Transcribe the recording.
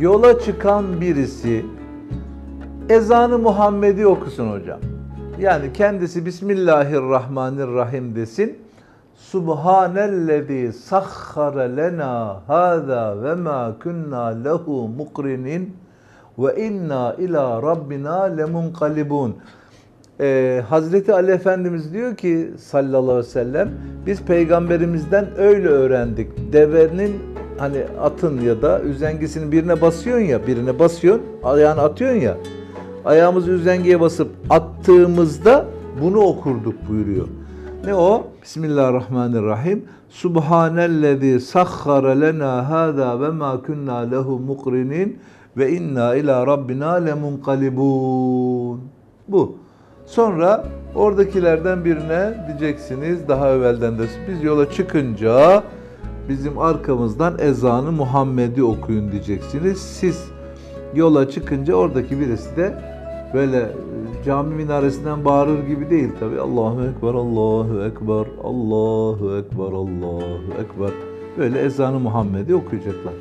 yola çıkan birisi ezanı Muhammedi okusun hocam. Yani kendisi Bismillahirrahmanirrahim desin. Subhanellezi sahhara lena hâzâ ve mâ kunnâ lehu mukrinin ve inna ila rabbina lemunkalibun. Ee, Hazreti Ali Efendimiz diyor ki sallallahu aleyhi ve sellem biz peygamberimizden öyle öğrendik. Devenin hani atın ya da üzengisini birine basıyorsun ya birine basıyorsun ayağını atıyorsun ya ayağımızı üzengeye basıp attığımızda bunu okurduk buyuruyor. Ne o? Bismillahirrahmanirrahim. Subhanellezi sahhara lena hâzâ ve mâ kunnâ lehu mukrinin ve inna ila rabbina lemunkalibun. Bu. Sonra oradakilerden birine diyeceksiniz daha evvelden de biz yola çıkınca bizim arkamızdan ezanı Muhammed'i okuyun diyeceksiniz. Siz yola çıkınca oradaki birisi de böyle e, cami minaresinden bağırır gibi değil tabi. Allahu Ekber, Allahu Ekber, Allahu Ekber, Allahu Ekber. Böyle ezanı Muhammed'i okuyacaklar.